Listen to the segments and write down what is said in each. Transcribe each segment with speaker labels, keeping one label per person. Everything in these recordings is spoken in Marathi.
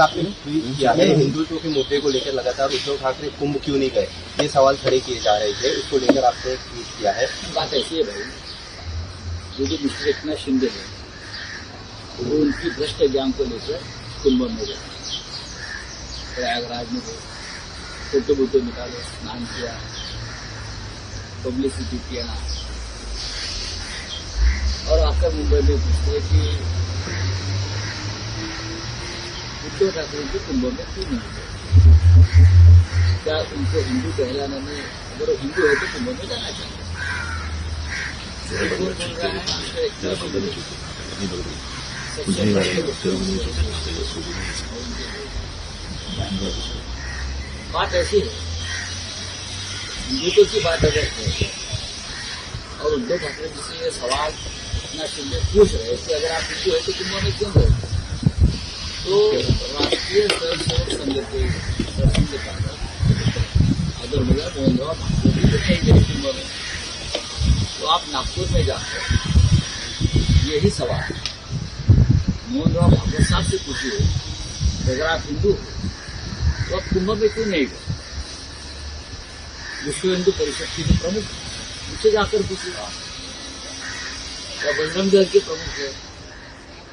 Speaker 1: पर आपने किया है हिंदुत्व के मुद्दे को लेकर लगातार उद्धव ठाकरे कुंभ क्यों नहीं गए? ये सवाल खड़े किए जा रहे थे उसको लेकर आपने ट्वीट किया है।
Speaker 2: बात ऐसी है भाई जो जो मिस्टर एकनाथ शिंदे है वो उनकी भ्रष्ट ज्ञान को लेकर कुंभ में गए। प्रयागराज में गए फ़ोटो वोटो निकाले स्नान किया पब्लिसिटी किया। और आकर मुंबई में पूछते कि उद्धव ठाकरे जी कुंभ में क्यों नहीं हिंदू कहलाने में अगर हिंदू है तो कुंभ में जाना चाहिए बात ऐसी है। हिंदुत्व की बात अगर है और उद्धव ठाकरे जी से ये सवाल इतना शिंदे पूछ रहे हैं कि अगर आप हिंदू है तो कुंभ में क्यों गए तो राष्ट्रीय स्वयंसेवक संघ के प्रसंग का अगर जी तो में तो आप नागपुर में जाकर यही सवाल मोहनराव भागवत साहब से पूछिए। अगर आप हिंदू हो तो आप कुंभ में क्यों नहीं गए? विश्व हिंदू परिषद की जो प्रमुख है, उनसे जाकर पूछिए या बजरंग दल के प्रमुख है?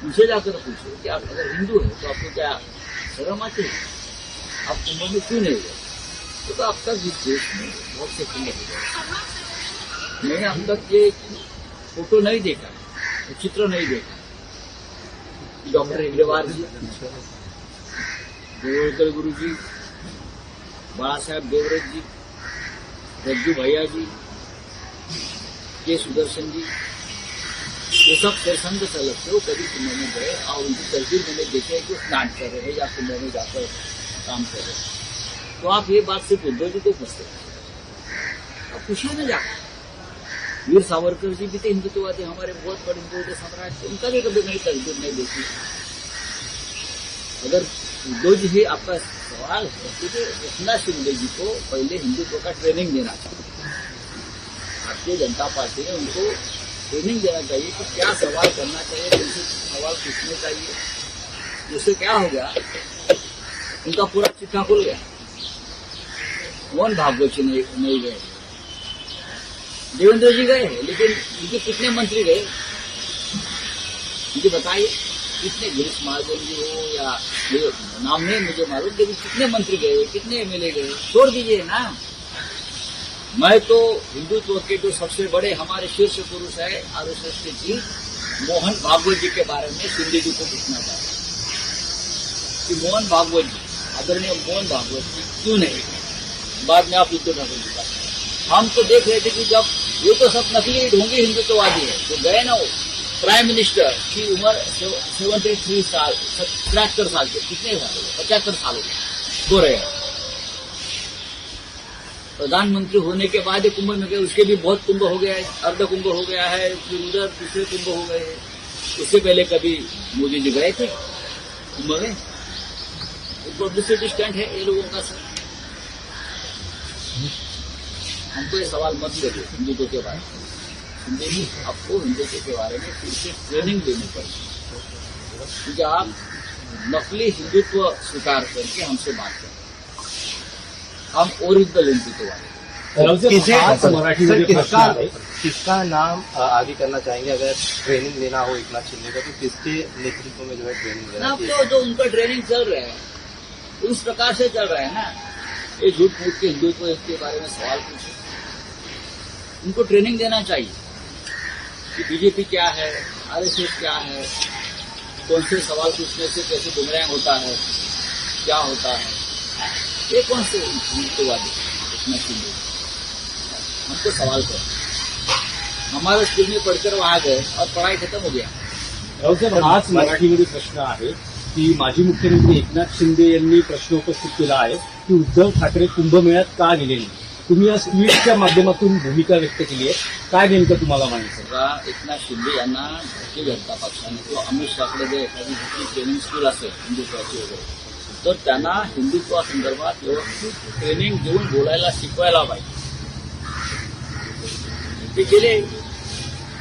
Speaker 2: उनसे जाकर पूछिए कि आप अगर हिंदू हैं तो आपको क्या शर्म आती है आप कुंभ में क्यों नहीं गए तो, तो अब तक इस देश में बहुत से कुंभ हो गए मैंने अब तक ये फोटो नहीं देखा चित्र नहीं देखा डॉक्टर हेगडेवार जी देवड़कर गुरु जी बाला साहेब देवरत जी रज्जू भैया जी के सुदर्शन जी ये सब सरसंघ सलग थे वो कभी कुंभ में गए। और उनकी तस्वीर मैंने देखी कि स्नान कर रहे हैं या कुंभ में जाकर काम कर रहे हैं। तो आप ये बात सिर्फ़ उद्धव जी को पूछते आप पूछिए ना जाकर। वीर सावरकर जी भी थे हिंदुत्ववादी हमारे बहुत बड़े हिंदू थे सम्राट थे। उनका भी कभी मैंने तस्वीर नहीं देखी। अगर उद्धव जी ही आपका सवाल है तो ये एकनाथ शिंदे जी को पहले हिंदुत्व का ट्रेनिंग देना चाहिए। भारतीय जनता पार्टी ने उनको ट्रेनिंग देना चाहिए कि क्या सवाल करना चाहिए कौन से सवाल पूछने चाहिए उससे क्या हो गया? उनका पूरा चिट्ठा खुल गया। मोहन भागवत नहीं, नहीं गए? देवेंद्र जी गए लेकिन उनके कितने मंत्री गए? मुझे बताइए कितने गिरीश महाजन जी हो या नाम नहीं मुझे मालूम लेकिन कितने मंत्री गए कितने एमएलए गए? छोड़ दीजिए ना। मैं तो हिंदुत्व के जो सबसे बड़े हमारे शीर्ष पुरुष है आरएसएस के जी, मोहन भागवत जी के बारे में शिंदे जी को पूछना चाहता कि मोहन भागवत जी, आदरणीय मोहन भागवत जी, क्यों नहीं? बाद में आप उद्धव ठाकरे जी करें। हम तो देख रहे थे कि जब ये तो सब नकली ढोंगी हिंदुत्ववादी है जो गए ना प्राइम मिनिस्टर की उम्र सेवेंटी थ्री साल तिहत्तर साल के, कितने साल हो गए? पचहत्तर साल हो गए। हो रहे हैं। प्रधानमंत्री होने के बाद ये कुंभ में गए, उसके भी बहुत कुंभ हो गया है अर्ध कुंभ हो गया है, फिर उधर दूसरे कुंभ हो गए। उससे पहले कभी मोदी जी गए थे कुंभ में? पब्लिसिटी स्टैंड है ये लोगों का, सर। हमको ये सवाल मत करिए हिंदुत्व के बारे में। आपको हिंदुत्व के बारे में फिर से ट्रेनिंग देनी पड़ेगी। क्योंकि आप नकली हिंदुत्व स्वीकार करके हमसे बात करें हम ओरिजिनल
Speaker 1: किसे
Speaker 3: आज मराठी
Speaker 1: किसका किसका नाम आगे करना चाहेंगे? अगर ट्रेनिंग लेना हो एकनाथ शिंदे का तो किसके नेतृत्व में जो है ट्रेनिंग लेना
Speaker 2: तो जो उनका ट्रेनिंग चल रहे हैं उस प्रकार से चल रहे हैं ना। ये झूठ मूठ के हिंदुत्व इसके बारे में सवाल पूछे। उनको ट्रेनिंग देना चाहिए। कि बीजेपी क्या है आरएसएस क्या है कौन से सवाल पूछने से कैसे गुमराह होता है क्या होता है? ये कौन से हिंदुत्ववादी इतना शिंदे हमको सवाल कर। हमारे स्कूल में पढ़कर वहां गए और पढ़ाई खत्म हो गया।
Speaker 3: रावसाहेब आज मराठीमध्ये प्रश्न आहे की माजी मुख्यमंत्री एकनाथ शिंदे यांनी प्रश्न उपस्थित केला आहे की उद्धव ठाकरे कुंभमेळ्यात का गेले नाही? तुम्ही या ट्विटच्या माध्यमातून भूमिका व्यक्त केली आहे. काय नेमकं तुम्हाला
Speaker 2: बघा एकनाथ शिंदे यांना भारतीय जनता पक्षाने किंवा अमित शहाकडे जर एखादी दुसरी ट्रेनिंग स्कूल असेल हिंदुत्वाची वगैरे तर त्यांना हिंदुत्वासंदर्भात व्यवस्थित ट्रेनिंग देऊन बोलायला शिकवायला पाहिजे. ते गेले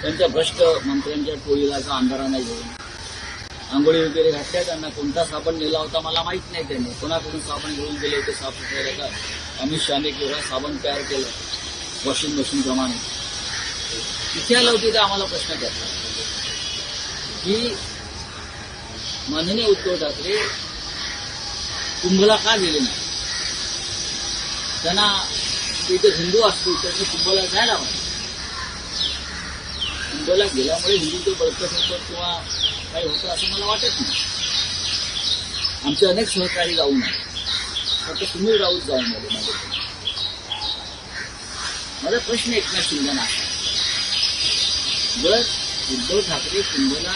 Speaker 2: त्यांच्या भ्रष्ट मंत्र्यांच्या टोळीला का अंधारा नाही घेऊन आंघोळी वगैरे घातल्या त्यांना कोणता साबण नेला होता मला माहीत नाही त्यांनी. कोणाकडून साबण घेऊन गेले होते साफ करायला अमित शहाने केवढा साबण तयार केलं. वॉशिंग मशीन प्रमाणे. तिथे आलं होती तर आम्हाला प्रश्न केला की माननीय उद्धव ठाकरे कुंभला का गेले नाही? त्यांना इथे हिंदू असतो त्यांनी कुंभला जायला पाहिजे कुंभला गेल्यामुळे हिंदू बळकट होतं किंवा काही होतं असं मला वाटत नाही. आमचे अनेक सहकारी जाऊन आले. फक्त सुनील राऊत जाऊन मध्ये माझे माझा प्रश्न एकनाथ शिंदेना जर उद्धव ठाकरे कुंभला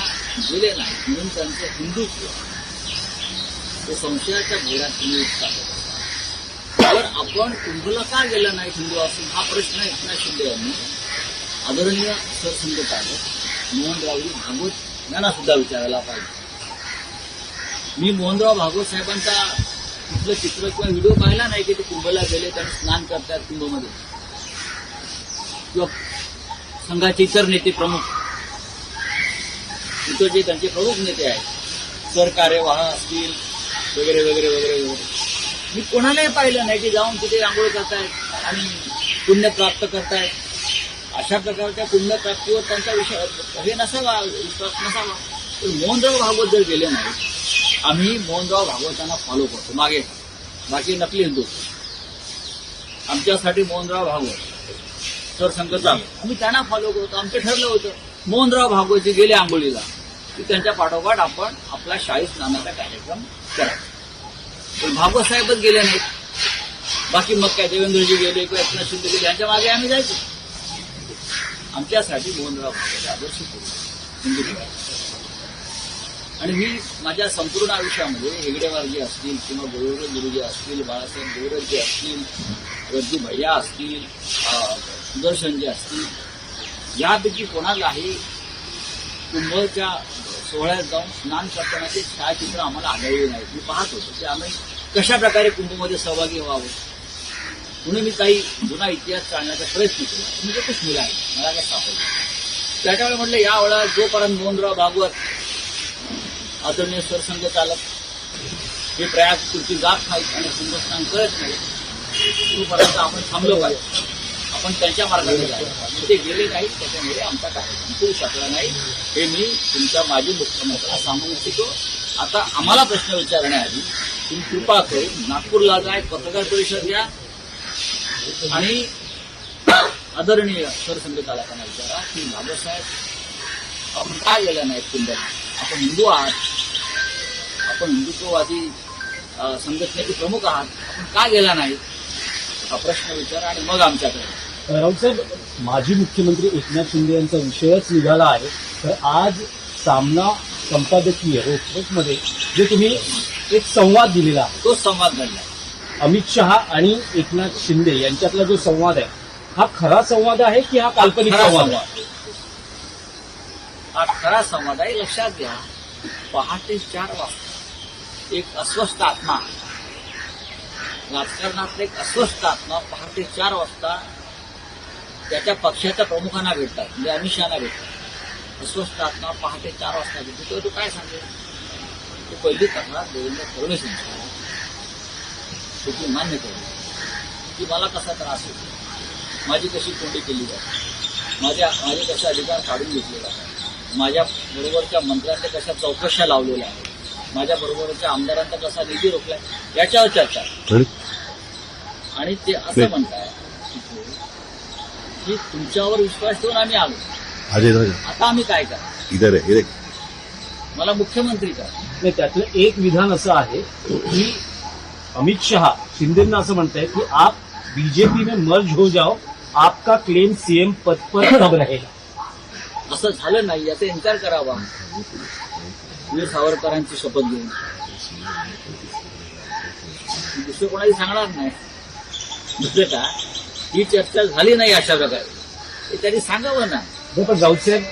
Speaker 2: गेले नाही म्हणून त्यांचं हिंदुत्व ते संशयाच्या भोऱ्यात तुम्ही तर आपण कुंभला का गेला नाही हिंदू असून हा प्रश्न एकनाथ शिंदे यांनी. आदरणीय सरसंघचालक मोहनरावजी भागवत यांना सुद्धा विचारायला पाहिजे. मी मोहनराव भागवत साहेबांचा तिथलं चित्र किंवा व्हिडिओ पाहिला नाही की ते कुंभला गेले त्यांनी स्नान करतात कुंभमध्ये. किंवा संघाचे इतर नेते प्रमुख. इतर जे त्यांचे प्रमुख नेते आहेत सरकार्यवाह असतील वगैरे वगैरे वगैरे. वगैरे मी कोणालाही पाहिलं नाही की जाऊन तिथे रांगोळी करतायत आणि पुण्य प्राप्त करतायत. अशा प्रकारच्या पुण्यप्राप्तीवर त्यांचा विषय हे नसावा विश्वास नसावा. तर मोहनराव भागवत जर गेले नाही आम्ही मोहनराव भागवतांना फॉलो करतो. मागे बाकी नकली हिंदू. आमच्यासाठी मोहनराव भागवत. सरसंघचा आम्ही त्यांना फॉलो करतो. आमचं ठरलं होतं. मोहनराव भागवतजी गेले आंबोलीला की त्यांच्या पाठोपाठ आपण आपला शाहीस नामाचा कार्यक्रम करायचा पण भागवत साहेबच गेले नाहीत. बाकी मग काय देवेंद्रजी गेले किंवा एकनाथ शिंदे गेले यांच्या मागे आम्ही जायचो. आमच्यासाठी मोहनराव भागवत आदर्श हिंदू आणि मी माझ्या संपूर्ण आयुष्यामध्ये हेगडेवारजी असतील किंवा गोविंद गुरुजी असतील बाळासाहेब गोरजी असतील रज्जू भैया असतील सुदर्शनजी असतील यापैकी कोणालाही कुंभच्या सोहळ्यात जाऊन स्नान करतानाचे छायाचित्र आम्हाला आढळले नाही. मी पाहत होतो की आम्ही कशा प्रकारे कुंभमध्ये सहभागी व्हावं? म्हणून मी काही जुना इतिहास चालण्याचा प्रयत्न केला. मी ते खूप मिळाले मला काय सापडलं त्याच्यामुळे म्हटलं या वेळा जोपर्यंत मोहनराव भागवत आदरणीय सरसंघ चालक हे प्रयाग तुमची जात नाहीत आणि कुंभस्नान करत नाही तोपर्यंत आपण थांबलो पाहिजे. आपण त्यांच्या मार्गाने जायचं. ते गेले नाहीत त्याच्यामुळे आमचा कार्यक्रम होऊ शकला नाही. हे मी तुमच्या माजी मुख्यमंत्र्यांना सांगू इच्छितो. आता आम्हाला प्रश्न विचारण्याआधी तुम्ही कृपा करून नागपूरला जा पत्रकार परिषद घ्या. आणि आदरणीय सरसंघचालकांना विचारा की बाबासाहेब आपण का गेल्या नाहीत कुंभ आपण हिंदू आहात. आपण हिंदुत्ववादी संघटनेचे प्रमुख आहात. आपण का गेला नाही हा प्रश्न विचारा आणि मग आमच्याकडे.
Speaker 3: राऊतसाहेब माजी मुख्यमंत्री एकनाथ शिंदे यांचा विषयच निघाला आहे. तर आज सामना संपादकीय रोखोकमध्ये जे तुम्ही एक संवाद दिलेला
Speaker 2: तोच संवाद घडला
Speaker 3: अमित शहा आणि एकनाथ शिंदे यांच्यातला जो संवाद आहे हा खरा संवाद आहे की हा काल्पनिक संवाद. आहे?
Speaker 2: हा खरा संवाद आहे. लक्षात घ्या पहाटे चार वाजता एक अस्वस्थ आत्मा राजकारणातला एक अस्वस्थ आत्मा पहाटे चार वाजता त्याच्या पक्षाच्या प्रमुखांना भेटतात म्हणजे अमित शहाना भेटतात. अस्वस्थ आत्मा पहाटे चार वाजता भेटतो. तेव्हा तो काय सांगेल? तो पहिली तक्रार देवेंद्र फडणवीस यांची शेती मान्य करू की मला कसा त्रास होतो? माझी कशी कोंडी केली जाते? माझ्या माझे कसे अधिकार काढून घेतले जातात? माझ्या बरोबरच्या मंत्र्यांच्या कशा चौकशा लावलेल्या आहेत? माझ्या बरोबरच्या आमदारांचा कसा निधी रोखला याच्यावर चर्चा. आणि ते असं म्हणताय की तुमच्यावर विश्वास ठेवून आम्ही आलो. आता आम्ही काय करा?
Speaker 4: इधर है इधर.
Speaker 2: मला मुख्यमंत्री करा.
Speaker 3: नाही त्यातलं एक विधान असं आहे की अमित शहा शिंदेना असं म्हणताय की आप बीजेपी में मर्ज हो जाओ आपका क्लेम सीएम पद पर तब रहेगा?
Speaker 2: असं झालं नाही याचा इन्कार करावा. वीर सावरकरांची शपथ घेऊन. दुसरं कोणाही सांगणार नाही. दुसरं का? ही चर्चा झाली नाही अशा प्रकारे. त्यांनी सांगावं ना.
Speaker 3: पण राऊतसाहेब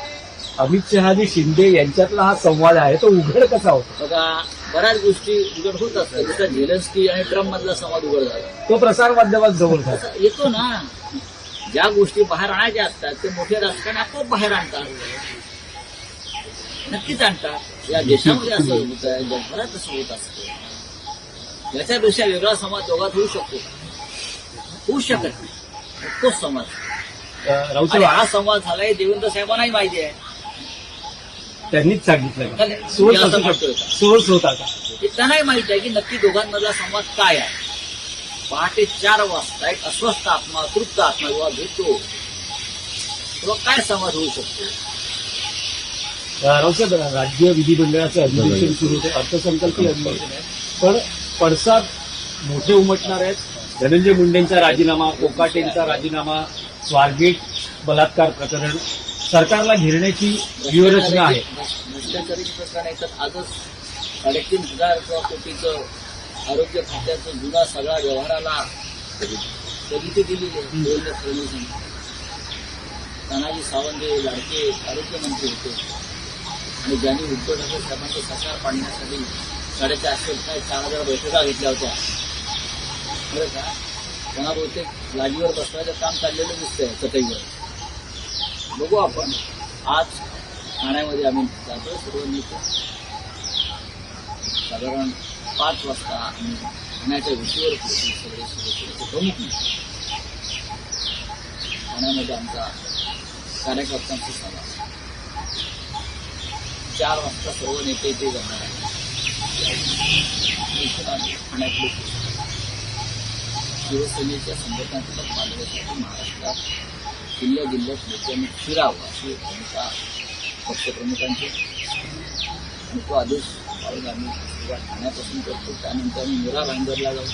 Speaker 3: अमित शहा आणि शिंदे यांच्यातला हा संवाद आहे तो उघड कसा होता?
Speaker 2: बघा बऱ्याच गोष्टी उघड होत असतात. जसं झेलेन्स्की आणि ट्रम्प मधला संवाद उघड झाला.
Speaker 3: तो प्रसार माध्यमात जवळ
Speaker 2: येतो ना. ज्या गोष्टी बाहेर आणायच्या असतात ते मोठे राजकारणी आपोआप बाहेर आणतात. नक्कीच आणतात. या देशामध्ये असं होत आहे जगभरात असं होत असतं. याच्यापेक्षा वेगळा समाज दोघात होऊ शकतो. का? होऊ शकत नाही. तोच
Speaker 3: राऊत
Speaker 2: आणि हा संवाद झालाय देवेंद्र साहेबांनाही माहिती आहे.
Speaker 3: त्यांनीच सांगितलं. सोर्स होता
Speaker 2: त्यांनाही माहिती आहे की नक्की दोघांमधला संवाद काय आहे. पहाटे चार वाजता एक अस्वस्थ आत्मा तृप्त आत्मा जेव्हा भेटतो. तेव्हा काय संवाद होऊ शकतो?
Speaker 3: राज्य विधिमंडळाचं अधिवेशन सुरू होते. अर्थसंकल्पीय अधिवेशन आहे. पण पडसाद मोठे उमटणार आहेत. धनंजय मुंडेंचा राजीनामा कोकाटेंचा राजीनामा स्वारगेट बलात्कार प्रकरण सरकारला घेरण्याची व्यूहरचना आहे.
Speaker 2: आजच साडेतीन हजार कोटीचं आरोग्य खात्याचं जुना सगळा व्यवहाराला स्थगिती आहे? देवेंद्र तानाजी सावंत हे लाडके आरोग्यमंत्री होते. आणि ज्यांनी उद्धव ठाकरे साहेबांचं सरकार पाडण्यासाठी साडेचारशे चार हजार बैठका घेतल्या होत्या. बरं का? त्यांना बहुतेक लाजीवर बसवायचं काम चाललेलं दिसतंय चटईवर. बघू आपण. आज ठाण्यामध्ये आम्ही जातो सर्व नेतो साधारण पाच वाजता आम्ही ठाण्याच्या विषयीवर पोहोचू सगळे शिवसेनेचे प्रमुख ठाण्यामध्ये आमचा कार्यकर्त्यांचा सभा चार वाजता सर्व नेते इथे जाणार आहेत ठाण्यातले शिवसेनेच्या संघटनात्मक मार्गासाठी महाराष्ट्रात जिल्ह्या जिल्ह्यात नेत्यांनी फिरावं अशी भूमिका पक्षप्रमुखांची. आणि तो आदेश पाळून आम्ही सुरुवात ठाण्यापासून करतो. त्यानंतर आम्ही मुरा भांगरला जाऊ.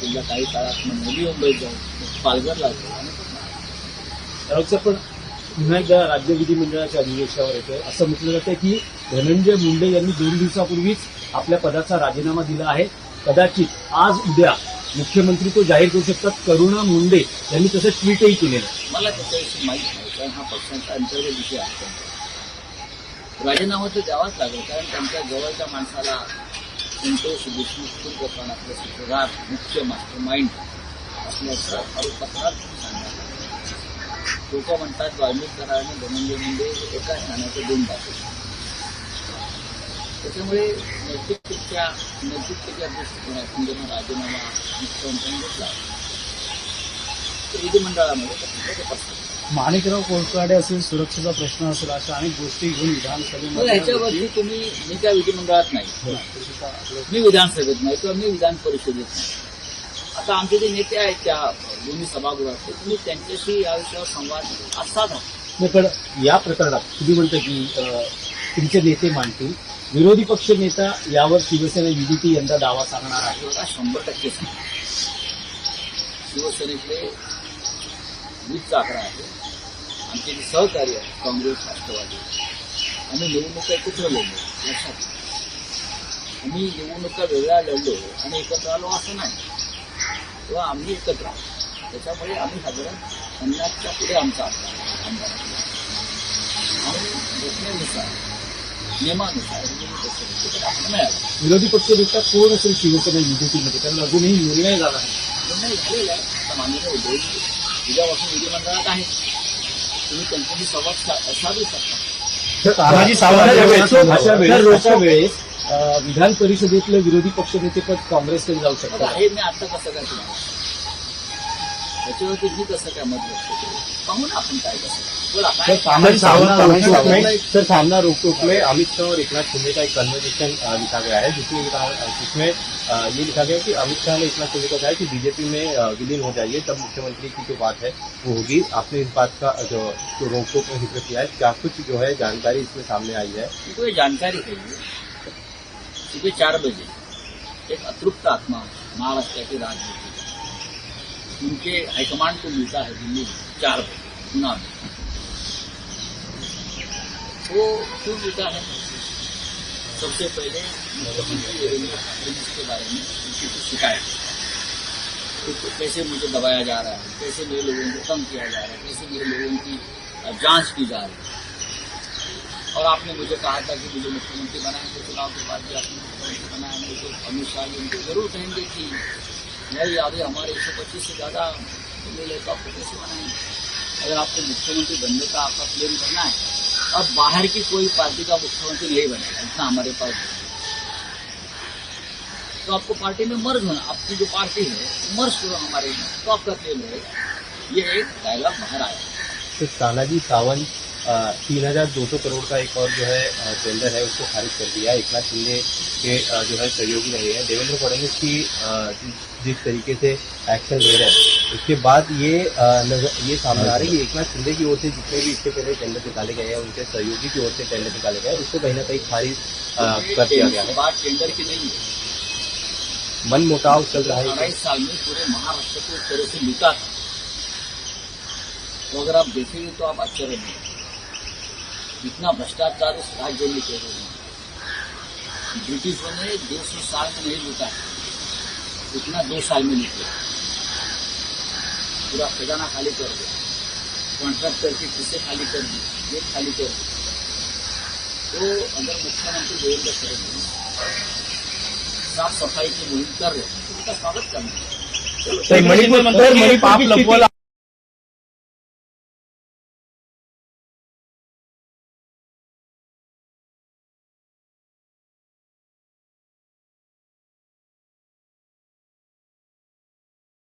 Speaker 2: पुढल्या काही काळात मग नवी मुंबईत जाऊ. मग पालघरला जाऊ. आणि
Speaker 3: राऊत पण पुन्हा एकदा राज्य विधिमंडळाच्या अधिवेशनावर येतोय. असं म्हटलं जातं की धनंजय मुंडे यांनी दोन दिवसापूर्वीच आपल्या पदाचा राजीनामा दिला आहे. कदाचित आज उद्या मुख्यमंत्री तो जाहीर करू शकतात. करुणा मुंडे यांनी तसं ट्विटही केलेलं
Speaker 2: मला त्याच्याविषयी माहीत नाही कारण हा पक्षांचा अंतर्गत विषय आहे. राजीनामा तर द्यावाच लागेल कारण त्यांच्या जवळच्या माणसाला संतोष देशमुख खूप आपल्या सूत्रधार मुख्य मास्टर माइंड असल्याचं आरोपपत्रात सांगण्यात लोक म्हणतात वाल्मिक कराराने धनंजय मुंडे एका ठाण्याचे दोन बाजू त्याच्यामुळे नैतिकतेच्या नैतिकतेच्या दृष्टिकोनातून जेव्हा राजीनामा मुख्यमंत्र्यांनी घेतला विधिमंडळामध्ये
Speaker 4: माणिकराव कोळकाडे असेल सुरक्षेचा प्रश्न असेल अशा अनेक गोष्टी घेऊन विधानसभेमध्ये
Speaker 2: ह्याच्यावरती तुम्ही मी त्या विधिमंडळात नाही. मी विधानसभेत नाही किंवा मी विधान परिषदेत नाही. आता आमचे जे नेते आहेत त्या दोन्ही सभागृहात ते तुम्ही त्यांच्याशी या विषयावर संवाद आज साधा
Speaker 3: पण या प्रकरणात तुम्ही म्हणता की तुमचे नेते मांडतील. विरोधी पक्ष नेता यावर शिवसेना युतीची यंदा दावा सांगणार आहे.
Speaker 2: शंभर टक्के. सांगा शिवसेनेतले वीसचा आकडा आहे आमचे जे सहकार्य आहे काँग्रेस राष्ट्रवादी आम्ही निवडणुका एकत्र लढलो? लक्षात आम्ही निवडणुका वेगळ्या लढलो आणि एकत्र आलो असं नाही. तेव्हा आम्ही एकत्र आलो. त्याच्यामुळे आम्ही साधारण पन्नासच्या पुढे आमचा आमदार आणि घटनेनुसार नियमानुसार विरोधी
Speaker 3: पक्ष नेता कोण असेल शिवसेना युतीमध्ये कारण अजूनही निर्णय झाला नाही.
Speaker 2: निर्णय झालेला आहे. माननीय उद्यापासून विधिमंडळात आहे. तुम्ही त्यांच्याशी संवाद साधू शकता.
Speaker 3: अशा वेळेस- विधान परिषदेतलं विरोधी पक्षनेतेपद काँग्रेसकडे जाऊ शकतात
Speaker 2: हे मी आता कसं काय तुम्हाला त्याच्यावरती मी कसं काय मत व्यक्त करू? पाहू ना आपण काय कसं
Speaker 5: सर सामना रोक टोक में अमित शाह और एकनाथ शिंदे का एक कन्वर्सेशन लिखा गया है जिसमें लिखा- जिसमें ये लिखा गया है कि अमित शाह ने एकनाथ शिंदे को कहा कि बीजेपी में विलीन हो जाइए तब मुख्यमंत्री की जो बात है वो होगी। आपने इस बात का जो, रोक टोक में ज़िक्र किया है क्या कुछ जो है जानकारी इसमें सामने आई है?
Speaker 2: ये जानकारी है सुबह चार बजे एक अतृप्त आत्मा महाराष्ट्र की राजनीति उनके हाईकमांड को मिलता है दिल्ली में चार बजे चुनाव में। वो क्यों मिलता है सबसे पहले के बारे में उनकी कुछ शिकायत है। कि कैसे मुझे दबाया जा रहा है, कैसे मेरे लोगों को कम किया जा रहा है, कैसे मेरे लोगों की जाँच की जा रही है और आपने मुझे कहा था कि मुझे मुख्यमंत्री बनाएँगे चुनाव के बाद भी आपने मुख्यमंत्री बनाया नहीं तो अमित शाह जी उनको ज़रूर कहेंगे कि नहीं यादें हमारे एक सौ पच्चीस से ज़्यादा मिले तो आपको कैसे बनाएँगे अगर आपको मुख्यमंत्री बनने का आपका प्लान करना है अब बाहर की कोई पार्टी का मुख्यमंत्री नहीं बनेगा इतना हमारे पास तो आपको पार्टी में मर्ज होना, आपकी जो पार्टी है, मर्ज करो हमारे तो आपका खेल है ये एक डायलॉग बाहर आया।
Speaker 5: तो तानाजी सावंत तीन हज़ार दो सौ करोड़ का एक और जो है टेंडर है उसको खारिज कर दिया एक नाथ शिंदे के जो है सहयोगी रहे हैं। देवेंद्र फडणवीस की जिस- तरीके से एक्शन ले रहे हैं उसके बाद ये नज़र ये सामने आ रहा है कि एक नाथ शिंदे की ओर से जितने भी इससे पहले टेंडर निकाले गए हैं उनके सहयोगी की ओर से टेंडर निकाले गए उसको कहीं ना कहीं खारिज कर दिया गया है।
Speaker 2: बात टेंडर की नहीं है।
Speaker 5: मन मुटाव चल रहा है
Speaker 2: साल में पूरे महाराष्ट्र को इस तरह से लूटा था तो अगर आप देखेंगे तो आप आश्चर्य में इतना भ्रष्टाचार इस राज्य में कर रहे हैं। ब्रिटिशों ने दो सौ साल में नहीं लूटा है इतना दो साल में लूटे पूरा खजाना खाली कर दिया। कॉन्ट्रैक्ट करके किसे खाली कर दी ये खाली कर दी तो अगर मुख्यमंत्री देवेंद्र फडणवीस साफ़ सफ़ाई की मुहिम कर रहे हैं तो उनका स्वागत करना है।
Speaker 3: मणिपूर मणिपूर